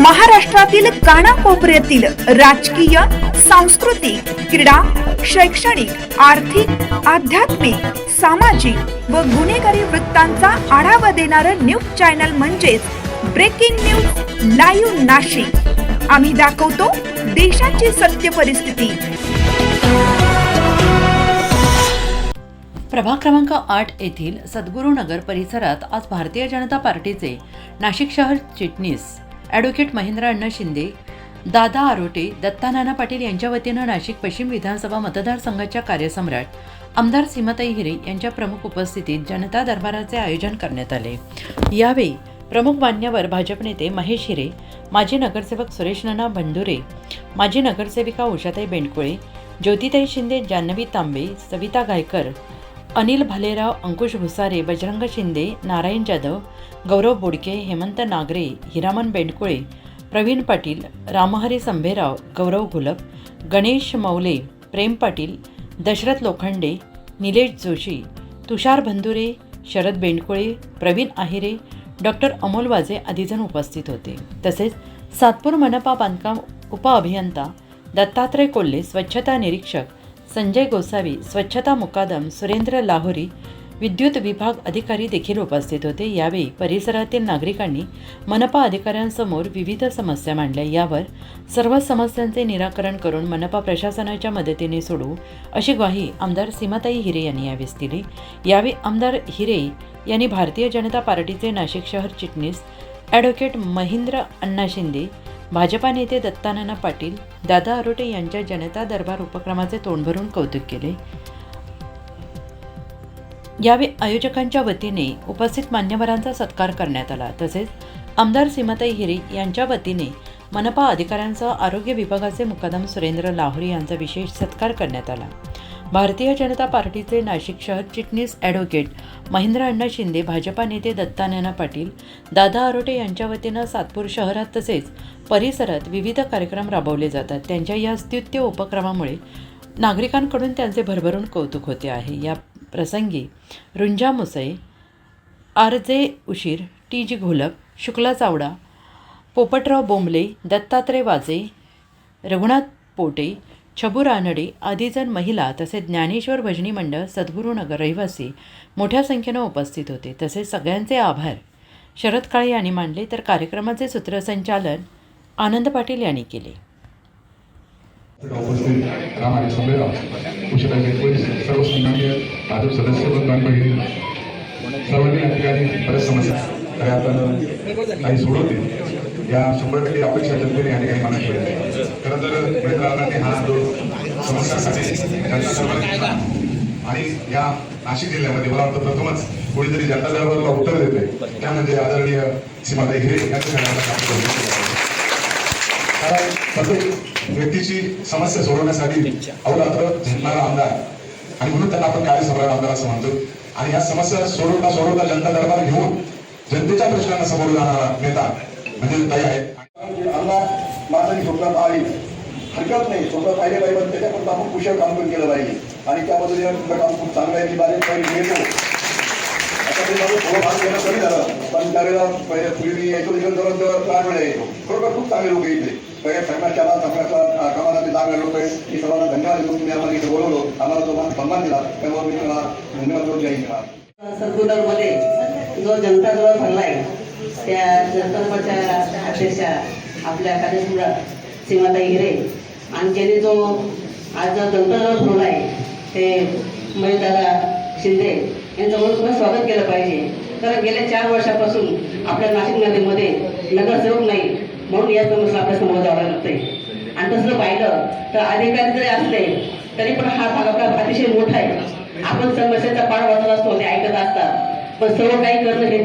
महाराष्ट्रातील कानाकोपऱ्यातील राजकीय सांस्कृतिक क्रीडा शैक्षणिक आर्थिक आध्यात्मिक सामाजिक व गुन्हेगारी वृत्तांचा आढावा देणारं न्यूज चॅनल म्हणजेच ब्रेकिंग न्यूज लाईव्ह नाशिक. आम्ही दाखवतो देशाची सत्य परिस्थिती. प्रभाग क्रमांक आठ येथील सद्गुरुनगर परिसरात आज भारतीय जनता पार्टीचे नाशिक शहर चिटणीस ॲडव्होकेट महेंद्र अण्णा शिंदे दादा आरोटे दत्तानाना पाटील यांच्या वतीनं नाशिक पश्चिम विधानसभा मतदारसंघाच्या कार्यसम्राट आमदार सीमाताई हिरे यांच्या प्रमुख उपस्थितीत जनता दरबाराचे आयोजन करण्यात आले. यावेळी प्रमुख मान्यवर भाजप नेते महेश हिरे माजी नगरसेवक सुरेश नाना भंडुरे माजी नगरसेविका उषाताई बेंडकुळे ज्योतिताई शिंदे जान्हवी तांबे सविता गायकर अनिल भालेराव अंकुश भुसारे बजरंग शिंदे नारायण जाधव गौरव बोडके हेमंत नागरे हिरामन बेंडकुळे प्रवीण पाटील रामहरी संभेराव गौरव घुलप गणेश मौले प्रेम पाटील दशरथ लोखंडे निलेश जोशी तुषार भंदुरे शरद बेंडकुळे प्रवीण आहिरे डॉक्टर अमोल वाजे आदीजण उपस्थित होते. तसेच सातपूर मनपा बांधकाम उपअभियंता दत्तात्रय कोल्हे स्वच्छता निरीक्षक संजय गोसावी स्वच्छता मुकादम सुरेंद्र लाहोरी विद्युत विभाग अधिकारी देखील उपस्थित होते. यावेळी परिसरातील नागरिकांनी मनपा अधिकाऱ्यांसमोर विविध समस्या मांडल्या. यावर सर्व समस्यांचे निराकरण करून मनपा प्रशासनाच्या मदतीने सोडवू अशी ग्वाही आमदार सीमाताई हिरे यांनी यावेळेस दिली. यावेळी आमदार हिरे यांनी भारतीय जनता पार्टीचे नाशिक शहर चिटणीस ॲडव्होकेट महेंद्र अण्णा शिंदे भाजपा नेते दत्तानना पाटील दादा आरोटे यांच्या जनता दरबार उपक्रमाचे तोंड भरून कौतुक केले. यावेळी आयोजकांच्या वतीने उपस्थित मान्यवरांचा सत्कार करण्यात आला. तसेच आमदार सीमाताई हिरे यांच्या वतीने मनपा अधिकाऱ्यांसह आरोग्य विभागाचे मुकादम सुरेंद्र लाहोरी यांचा विशेष सत्कार करण्यात आला. भारतीय जनता पार्टीचे नाशिक शहर चिटणीस ॲडव्होकेट महेंद्र अण्णा शिंदे भाजपा नेते दत्तानाना पाटील दादा आरोटे यांच्या वतीनं सातपूर शहरात तसेच परिसरात विविध कार्यक्रम राबवले जातात. त्यांच्या या स्तुत्य उपक्रमामुळे नागरिकांकडून त्यांचे भरभरून कौतुक होते आहे. या प्रसंगी रुंजा मुसळे आर जे उशीर टी जी घोलप शुक्ला चावडा पोपटराव बोंबले दत्तात्रय वाजे रघुनाथ पोटे छबू रानडे आदीजण महिला तसेच ज्ञानेश्वर भजनी मंडळ सद्गुरुनगर रहिवासी मोठ्या संख्येनं उपस्थित होते. तसेच सगळ्यांचे आभार. शरद काळे यांनी मानले तर कार्यक्रमाचे सूत्रसंचालन आनंद पाटील यांनी केले. सर्वांनी समस्या काही सोडवतील. या शंभर टक्के अपेक्षा जनतेने या ठिकाणी मनात ठेवल्या खरं तर मित्रकांनी हा जो समस्यासाठी आणि या नाशिक जिल्ह्यामध्ये मला वाटतं प्रथमच कोणीतरी जनता दरबारला उत्तर देते त्या म्हणजे आदरणीय सीमाताई हिरे यांच्या कारण प्रत्येक व्यक्तीची समस्या सोडवण्यासाठी अवरात्र झटणारा आमदार आणि म्हणून त्यांना आपण कार्यसम्राट आमदार असं म्हणतो. आणि या समस्या सोडवता सोडवता जनता दरबार घेऊन जनतेच्या प्रश्नांना समोर जाणारा नेता म्हणजे आहेत आम्हाला माझं स्वप्नात आली हरकत नाही. स्वप्नात पाहिले पाहिजे पण त्याच्यापर्यंत आपण कुशल काम पण केलं पाहिजे. आणि त्या पद्धतीने तुमचं काम खूप चांगलं आहे. की बारीक पाहिजे मिळतो आता ते माझं थोडं भाग घेणं कमी झालं. पण त्यावेळेला पहिले पूर्वी यायचो तिकडे जवळ जवळ चार वेळा यायचो. खरोखर खूप चांगले लोक इथे पहिले सगळ्याच्या चांगल्या कामाला ते चांगले लोक आहेत. की सर्वांना धन्यवाद देतो. तुम्ही आम्हाला इथे बोलवलो. आम्हाला तो मान सन्मान दिला. त्यामुळे मी तुम्हाला धन्यवाद देऊन जाईल सरगुदरमध्ये जो जनता जवळ भरला आहे त्या जनता अध्यक्षा आपल्या कार्यसम्राट सीमाताई हिरे आणि ज्याने जो आज जो जनता दरबार आहे ते महेशदादा शिंदे यांचं म्हणून स्वागत केलं पाहिजे. कारण गेल्या चार वर्षापासून आपल्या नाशिक नदीमध्ये नगरसेवक नाही म्हणून या समस्या आपल्यासमोर जावं लागतंय. आणि तसं पाहिलं तर अधिकारी जरी असले तरी पण हा भाग आपला अतिशय मोठा आहे. आपण समस्याचा पाठ वाचत असतो ते ऐकत असतात. पण सर्व काही करणं हे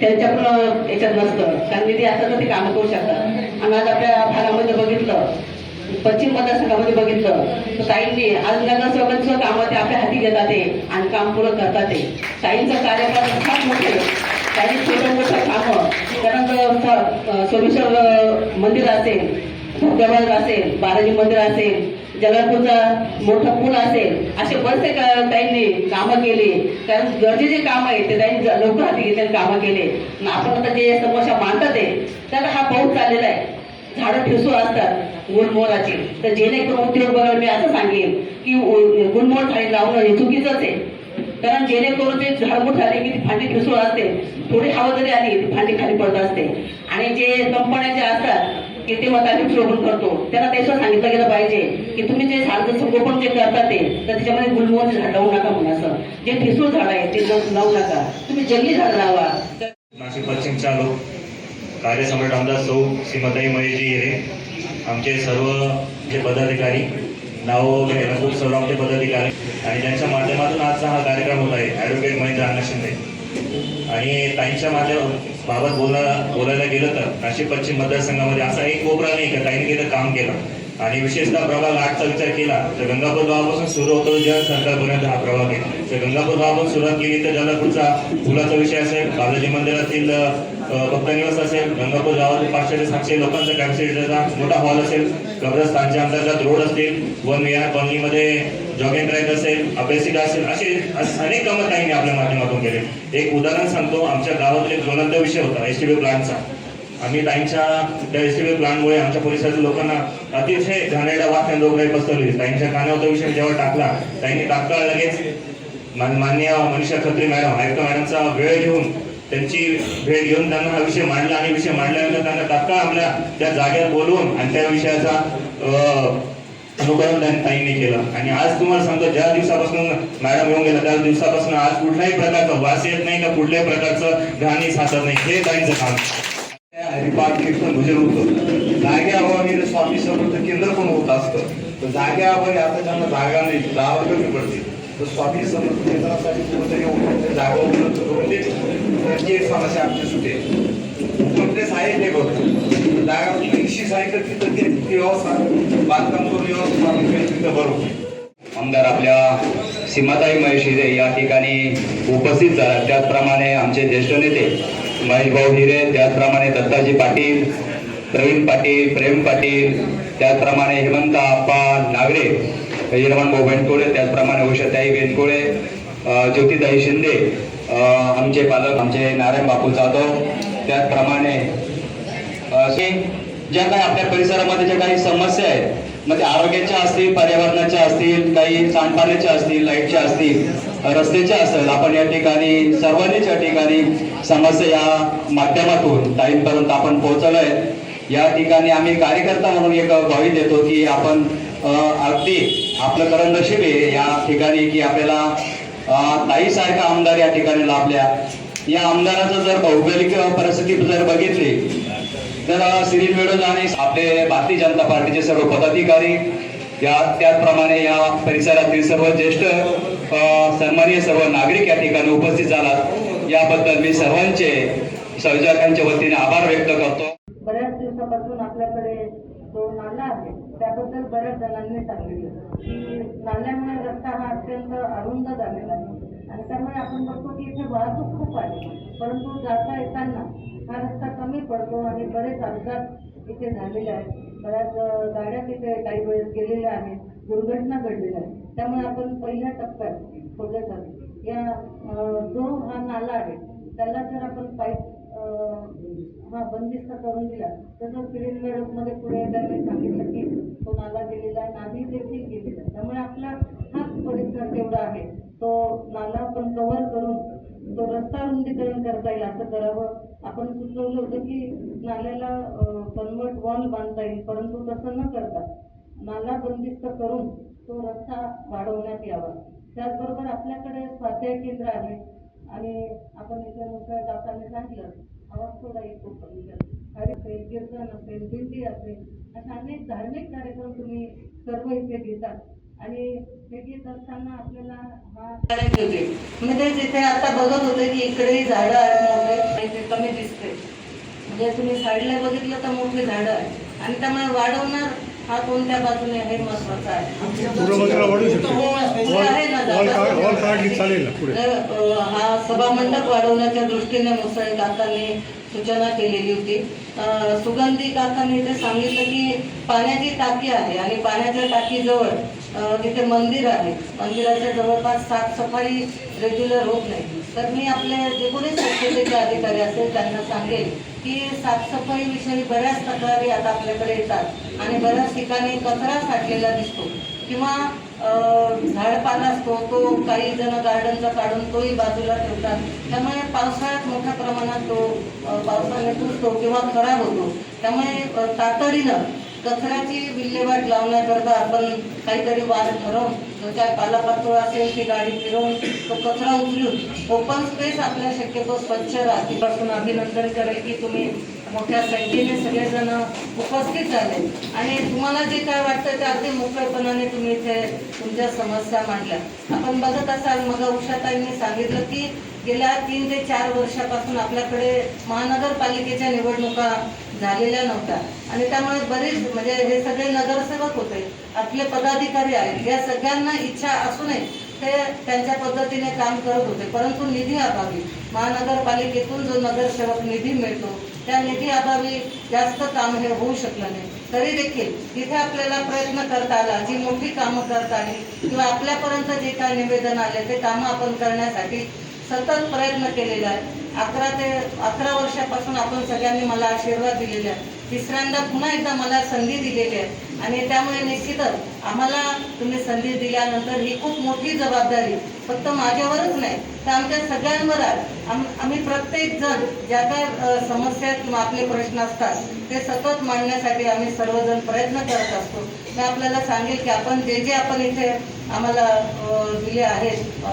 त्यांच्या पण याच्यात नसतं कारण निधी असं तर ते कामं करू शकतात आणि आज आपल्या भागामध्ये बघितलं. पश्चिम मतदारसंघामध्ये बघितलं. तर ताईंनी आज नगरसेवकांचं कामं ते आपल्या हाती घेतात ते आणि काम पूर्ण करतात ते. ताईंचं कार्यकाळ फार मोठे ताई छोटं मोठं कामं. कारण सोमेश्वर मंदिर असेल धबधबा असेल बालाजी मंदिर असेल जलापूरचा मोठा पूल असेल असे बरेचसे का- त्यांनी कामं केली. कारण गरजेचे काम आहे ते त्यांनी लवकर हाती घेतलेले कामं केले. आपण आता जे समस्या मानतात आहे तर हा पाऊस चाललेला आहे. झाडं ठिसूळ असतात गुणमोलाची तर जेणेकरून उद्योग मी असं सांगेन की गुणमोल गुलमोहर झाडे लावणं हे चुकीचंच आहे. कारण जेणेकरून ते झाड मोठं झाले की ती फांदी ठिसूळ असते. थोडी हवा जरी आली ती फांदी खाली पडत असते. आणि जे कंपन्या जे असतात की ते मताधिक शोभन करतो? त्यांना त्याच्यावर सांगितलं गेलं पाहिजे की तुम्ही जे झाड संगोपन जे करता ते तर त्याच्यामध्ये गुलमोहरचे झाड लावू नका म्हणून असं. जे ठिसूळ झाड आहे ते लावू नका. तुम्ही जंगली झाड लावा. नाशिक पश्चिमच्या लोक कार्यसम्राट आमदार सौ श्रीमताई महेशजी हिरे आमचे सर्व जे पदाधिकारी नाव वगैरे खूप सर्व आमचे पदाधिकारी. आणि त्यांच्या माध्यमातून आजचा हा कार्यक्रम होत आहे. ॲडव्होकेट महेंद्र अण्णा शिंदे. आणि ताईंच्या माझ्या बाबत बोला बोलायला गेलं तर नाशिक पश्चिम मतदारसंघामध्ये असा एक कोपरा नाही का? ताईने गेलं काम केलं. आणि विशेषतः प्रभाग आठचा विचार केला तर गंगापूर गावापासून सुरू होतो जन सरकारपर्यंत हा प्रभाग आहे. तर गंगापूर गावापासून सुरुवात केली तर ज्याला पुढचा फुलाचा विषय असेल बालाजी मंदिरातील भक्त निवास असेल गंगापूर गावातील पाचशे ते सातशे लोकांचा कॅपॅसिटीचा मोठा हॉल असेल कब्रस्तानच्या अंतर्गत रोड असतील वन विहार कॉलनीमध्ये जॉगिंग ड्राईव्ह असेल अभ्यासिका असेल असे अनेक कामं ताईंनी आपल्या माध्यमातून केले. एक उदाहरण सांगतो आमच्या गावातील एक ज्वलंत विषय होता एस टी प्लांटचा आम्ही ताईंच्या त्या एस टी बी प्लांटमुळे आमच्या परिसरातील लोकांना अतिशय घाणेरडा वास आणि रोगराई पसरली. ताईंच्या कानावर विषय जेव्हा टाकला ताईंनी तात्काळ लगेच मान- मान्य मनीषा खत्री मॅडम आयुक्त मॅडमचा वेळ घेऊन त्यांची भेट घेऊन त्यांना हा विषय मांडला आणि विषय मांडल्यानंतर त्यांना तात्काळ आपल्या त्या जागेवर बोलवून आणि त्या विषयाचा अनुकरण त्यांनी ताईंनी केलं. आणि आज तुम्हाला सांगतो ज्या दिवसापासून मॅडम येऊन गेला त्या दिवसापासून आज कुठल्याही प्रकारचा वास येत नाही का कुठल्याही प्रकारचं घाणी साचत नाही. हे ताईंचं काम हरिपाठ कीर्तन भजन होतं. जाग्याअभावी स्वामी समर्थ केंद्र पण होत असतं. तर जाग्याअभावी आता ज्यांना जागा नाही जागा कमी पडते. तर स्वामी समर्थ केंद्रासाठी कुठेतरी जागा उपलब्ध करून देते एक समस्या आमची सुटेल. उपलब्ध आहे ते बघतो जागा इशीच तिथं ते व्यवस्था बांधकाम करून व्यवस्था केली तिथं बरोबर आमदार आपल्या सीमाताई महेश हिरे या ठिकाणी उपस्थित झाला. त्याचप्रमाणे आमचे ज्येष्ठ नेते महेशभाऊ हिरे त्याचप्रमाणे दत्ताजी पाटील प्रवीण पाटील प्रेम पाटील त्याचप्रमाणे हेमंत आप्पा नागरे हिरमण भाऊ बेंडकोळे त्याचप्रमाणे उषाताई बेंडकोळे ज्योतिताई शिंदे आमचे पालक आमचे नारायण बापू जाधव त्याचप्रमाणे असे ज्या काही आपल्या परिसरामध्ये ज्या काही समस्या आहेत मग ते आरोग्याच्या असतील पर्यावरणाच्या असतील काही सांडपाण्याच्या असतील लाईटच्या असतील रस्त्याच्या असेल आपण या ठिकाणी सर्वांनीच या ठिकाणी समस्या या माध्यमातून टाईमपर्यंत आपण पोहोचलोय या ठिकाणी आम्ही कार्यकर्ता म्हणून एक भावी देतो की आपण अगदी आपलं करण नशीब आहे या ठिकाणी की आपल्याला ताईसारखा आमदार या ठिकाणी लाभल्या. या आमदाराचं जर भौगोलिक परिस्थिती जर बघितली तर श्री मिळून आणि आपले भारतीय जनता पार्टीचे सर्व पदाधिकारी या त्याचप्रमाणे या परिसरातील सर्व ज्येष्ठ अ, सर्व नागरिक या ठिकाणी उपस्थित झालात. याबद्दल मी सर्वांचे संयोजकांच्या वतीने आभार व्यक्त करतो. बऱ्याच दिवसापासून आपल्याकडे जो नाला आहे त्याबद्दल बऱ्याच जणांनी सांगितलं. की नाल्यामुळे रस्ता हा अत्यंत अरुंद झालेला आहे. आणि त्यामुळे आपण बघतो की इथे वाहतूक खूप आहे. परंतु जाता येताना हा रस्ता कमी पडतो आणि बरेच अपघात इथे झालेले आहेत. बऱ्याच गाड्या तिथे काही वेळेस गेलेल्या आहेत. दुर्घटना घडलेल्या आहेत. त्यामुळे आपण पहिल्या टप्प्यात थोडंसं या जो हा नाला आहे त्याला जर आपण पाईप हा बंदिस्त करून दिला तसं सिव्हिलमध्ये पुढे त्यांनी सांगितलं की तो नाला गेलेला आहे नाली देखील गेलेला आहे. त्यामुळे आपला हाच परिसर जेवढा आहे. तो नाला आपण कव्हर करून तो रस्ता रुंदीकरण करता येईल असं करावं. आपण सुचवलं होतं की नाल्याला कन्वर्ट वॉल बांधता येईल परंतु तसं न करता नाला बंदिस्त करून तो रस्ता वाढवण्यात यावा. त्याचबरोबर आपल्याकडे स्वाध्याय केंद्र आहे आणि आपण इथे मुसळ जाताना सांगितलं आवाज थोडा येतो हरी असेल कीर्तन असेल दिंडी असेल अशा अनेक धार्मिक कार्यक्रम तुम्ही सर्व इथे घेतात. आणि हे घेत असताना आपल्याला हा होते. म्हणजे तिथे आता बघत होते की इकडेही झाडं ते कमी दिसते म्हणजे तुम्ही साईडला बघितलं तर मोठी झाडं आहे आणि त्यामुळे वाढवणार हा कोणत्या बाजूने हे महत्वाचं आहे. हो, आहे हा सभामंडप वाढवण्याच्या दृष्टीने मुसळे काकांनी सूचना केलेली होती. सुगंधी काकांनी ते सांगितलं की पाण्याची टाकी आहे आणि पाण्याच्या टाकीजवळ तिथे मंदिर आहे. मंदिराच्या जवळपास साफसफाई रेग्युलर होत नाही. तर मी आपले जे कोणी स्वच्छतेचे अधिकारी असेल त्यांना सांगेल की साफसफाईविषयी बऱ्याच तक्रारी आता आपल्याकडे येतात आणि बऱ्याच ठिकाणी कचरा साठलेला दिसतो किंवा अं, झाडपाला असतो तो काही जण गार्डनचा काढून तोही बाजूला ठेवतात. त्यामुळे पावसाळ्यात मोठ्या प्रमाणात तो पावसाने तुटतो किंवा खराब होतो. त्यामुळे तातडीनं कचऱ्याची विल्हेवाट लावण्याकरता आपण काहीतरी वाद ठरवून जो काय पालापाचोळा असेल ती गाडी फिरवून तो कचरा उचलून ओपन स्पेस आपल्या शक्यतो स्वच्छ राहतील. पासून अभिनंदन करेल की तुम्ही मोठ्या संख्येने सगळेजण उपस्थित झाले. आणि तुम्हाला जे काय वाटतं ते अगदी मोकळेपणाने तुम्ही इथे तुमच्या समस्या मांडल्या. आपण बघत असाल मग उषाताईंनी सांगितलं की गेल्या तीन ते चार वर्षापासून आपल्याकडे महानगरपालिकेच्या निवडणुका झालेल्या नव्हत्या आणि त्यामुळे बरेच म्हणजे हे सगळे नगरसेवक होते आपले पदाधिकारी आहेत या सगळ्यांना इच्छा असूनही ते त्यांच्या पद्धतीने काम करत होते. परंतु निधी अभावी महानगरपालिकेतून जो नगरसेवक निधी मिळतो त्या निधी अभावी जास्त काम हे होऊ शकलं नाही. तरी देखील तिथे आपल्याला प्रयत्न करता आला जी मोठी कामं करता आली किंवा आपल्यापर्यंत जे काय निवेदन आले ते कामं आपण करण्यासाठी सतत प्रयत्न केलेला आहे अकरा ते अकरा वर्षापासून आपण सगळ्यांनी मला आशीर्वाद दिलेले आहे तिसऱ्यांदा पुन्हा एकदा मला संधी दिलेली आहे. आणि त्यामुळे निश्चितच आम्हाला तुम्ही संधी दिल्यानंतर ही खूप मोठी जबाबदारी फक्त माझ्यावरच नाही तर आमच्या सगळ्यांवर आहे. आम आम्ही प्रत्येक जण ज्या काय समस्या किंवा आपले प्रश्न असतात ते सतत मांडण्यासाठी आम्ही सर्वजण प्रयत्न करत असतो. मी आपल्याला सांगेल की आपण जे जे आपण इथे आम्हाला दिले आहेत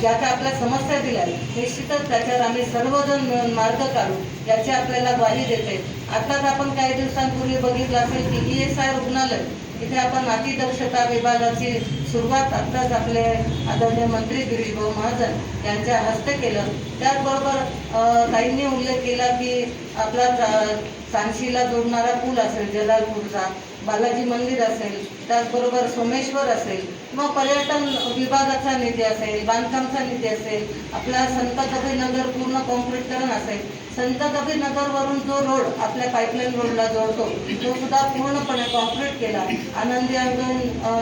ज्या काय आपल्या समस्या दिल्या निश्चितच त्याच्यावर आम्ही सर्वजण मिळून मार्ग काढू याची आपल्याला ग्वाही देते आताच आपण काही दिवसांपूर्वी बघितलं असेल की ई एस आय रुग्णालय इथे आपण अतिदक्षता विभागाची सुरुवात आत्ताच आपले आदरणीय मंत्री गिरीशभाऊ महाजन यांच्या हस्ते केलं. त्याचबरोबर काहींनी ताईंनी उल्लेख केला की आपला चा- सांशीला जोडणारा पूल असेल जलालपूरचा बालाजी मंदिर असेल त्याचबरोबर सोमेश्वर असेल मग पर्यटन विभागाचा निधी असेल बांधकामचा निधी असेल आपला संत कबीरनगर पूर्ण कॉन्क्रीटकरण असेल संत कबीरनगरवरून जो रोड आपल्या पाईपलाईन रोडला जोडतो तो सुद्धा पूर्णपणे कॉन्क्रीट केला. आनंदी अंगण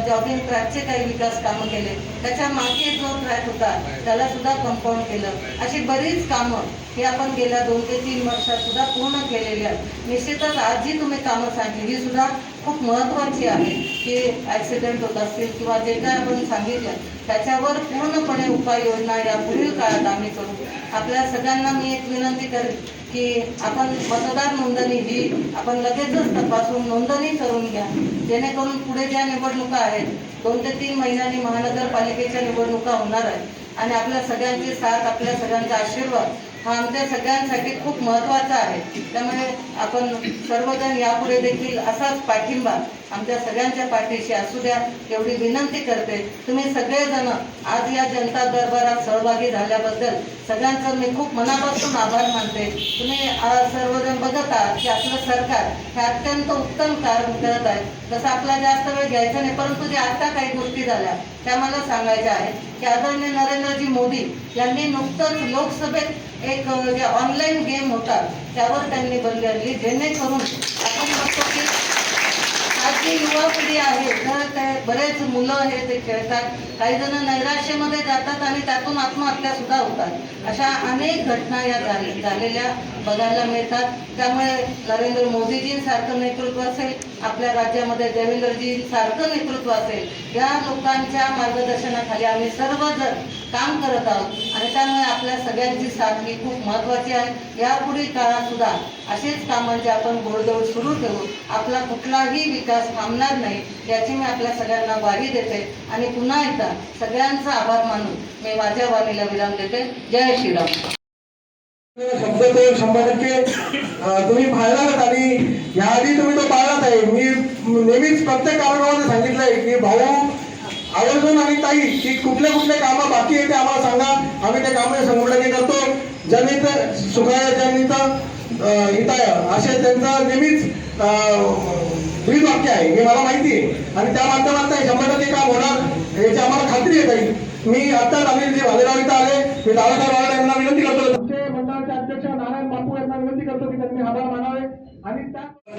जॉगिंग ट्रॅकचे काही विकास कामं केले. त्याच्यामागे जो ट्रॅक होता त्याला सुद्धा कंपाऊंड केलं. अशी बरीच कामं ही आपण गेल्या दोन ते तीन वर्षात सुद्धा पूर्ण केलेली आहेत. निश्चितच आज जी तुम्ही कामं सांगितली ही सुद्धा खूप महत्त्वाची आहे. की ॲक्सिडेंट होत असतील किंवा जे काय आपण सांगितल्या त्याच्यावर पूर्णपणे उपाययोजना या पुढील काळात आम्ही करू. आपल्या सगळ्यांना मी एक विनंती करेन की आपण मतदार नोंदणी ही आपण लगेचच तपासून नोंदणी करून घ्या. जेणेकरून पुढे ज्या निवडणुका आहेत दोन ते तीन महिन्यांनी महानगरपालिकेच्या निवडणुका होणार आहेत. आणि आपल्या सगळ्यांची साथ आपल्या सगळ्यांचा आशीर्वाद हा आमच्या सगळ्यांसाठी खूप महत्त्वाचा आहे. त्यामुळे आपण सर्वजण यापुढे देखील असाच पाठिंबा आमच्या सगळ्यांच्या पाठीशी असू द्या एवढी विनंती करते. तुम्ही सगळेजण आज या जनता दरबारात सहभागी झाल्याबद्दल सगळ्यांचं मी खूप मनापासून आभार मानते. तुम्ही सर्वजण बघत आहात की आपलं सरकार हे अत्यंत उत्तम कार्य करत आहे. तसं आपला जास्त वेळ घ्यायचा नाही परंतु जे आता काही गोष्टी झाल्या त्या मला सांगायच्या आहेत की आदरणीय नरेंद्रजी मोदी यांनी नुकतंच लोकसभेत एक जे ऑनलाईन गेम होतात त्यावर त्यांनी बंदी आणली जेणेकरून आपण बघतो की आज युवा पिढी आहे. तर काय बरेच मुलं हे ते खेळतात. काही जण नैराश्यामध्ये जातात आणि त्यातून आत्महत्या सुद्धा होतात. अशा अनेक घटना या झाले- झालेल्या बघायला मिळतात. त्यामुळे नरेंद्र मोदीजींसारखं नेतृत्व असेल आपल्या राज्यामध्ये देवेंद्रजींसारखं नेतृत्व असेल या लोकांच्या मार्गदर्शनाखाली आम्ही सर्वजण काम करत आहोत. आणि त्यामुळे आपल्या सगळ्यांची साथ ही खूप महत्त्वाची आहे. यापुढील काळात सुद्धा अशीच कामांची आपण गोडदोड सुरू ठेवू आपला कुठलाही विकास थांबणार नाही याची मी आपल्या सगळ्यांना ग्वाही देते. आणि पुन्हा एकदा सगळ्यांचा आभार मानून मी माझ्या वाणीला विराम देते. जय श्रीराम शब्द शंभर टक्के. तुम्ही पाहिलात आणि याआधी तुम्ही तो पाळलाच आहे. मी नेहमीच प्रत्येक कार्यक्रमामध्ये सांगितलंय की भाऊ आवर्जून आणि ताई की कुठल्या कुठल्या कामं बाकी आहे ते आम्हाला सांगा. आम्ही त्या काम संघटने करतो. जनित सुखाय जनित अं, हिताय असे त्यांचा नेहमीच ब्रीद वाक्य आहे. हे मला माहिती आहे. आणि त्या माध्यमात शंभर टक्के काम होणार. याची आम्हाला खात्री आहे ताई. मी आता जे भालेराव इथं आले मी दादासाहेब वावडे यांना विनंती करतो. तुमचे मंडळाचे अध्यक्ष नारायण बापू यांना विनंती करतो की त्यांनी आभार मानावे आणि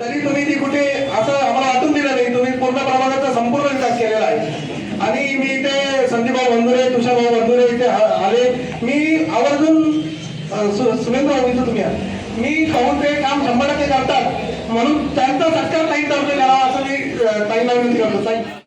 तरी तुम्ही ती कुठे असं आम्हाला वाटून दिलं नाही. तुम्ही पूर्ण प्रमाणाचा संपूर्ण विकास केलेला आहे. आणि मी इथे संदीपभाऊ बंधुरे तुषारभाऊ बंधुरे इथे आले. मी आवर्जून अ, सु- सुरेंद्र भाऊ इथं तुम्ही. मी पाहून ते म्हणून त्यांचा सत्कार ताईतर्फे करावा असं मी अं, ताईंना विनंती करतो. ताई